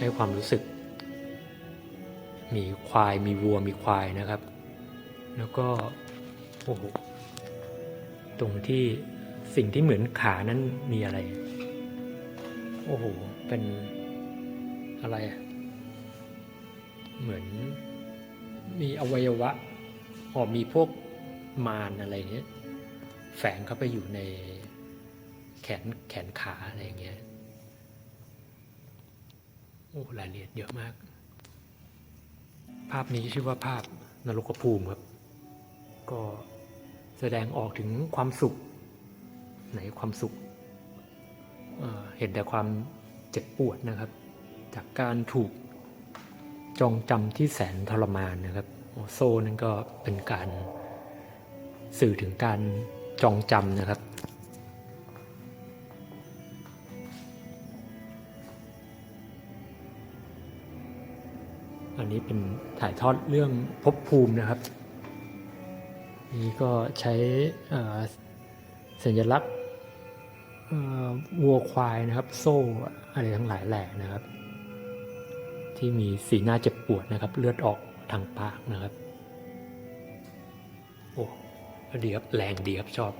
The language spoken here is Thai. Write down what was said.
ให้ความรู้สึก มีควายมีวัวมีควายนะครับ แล้วก็โอ้โหตรงที่สิ่งที่เหมือนขานั้นมีอะไร โอ้โห เป็นอะไร เหมือนมีอวัยวะอ๋อมีพวกมารอะไรเงี้ย แฝงเข้าไปอยู่ในแขนแขนขาอะไรอย่างเงี้ย โอ้รายละเอียดเยอะมาก ภาพนี้ชื่อว่าภาพนรกภูมิครับ ก็แสดงออกถึงความสุข ไหนความสุขเเห็นแต่ความเจ็บปวดนะครับ จากการถูกจองจำที่แสนทรมานนะครับโอโซนั่นก็เป็นการสื่อถึงการจองจำนะครับ อันนี้เป็นถ่ายทอดเรื่องภพภูมินะครับ นี่ก็ใช้สัญลักษณ์วัวควายนะครับ โซ่อะไรทั้งหลายแหล่นะครับ ที่มีสีหน้าเจ็บปวดนะครับ เลือดออกทางปากนะครับ โอ้ดีครับแรงเดีครับชอบ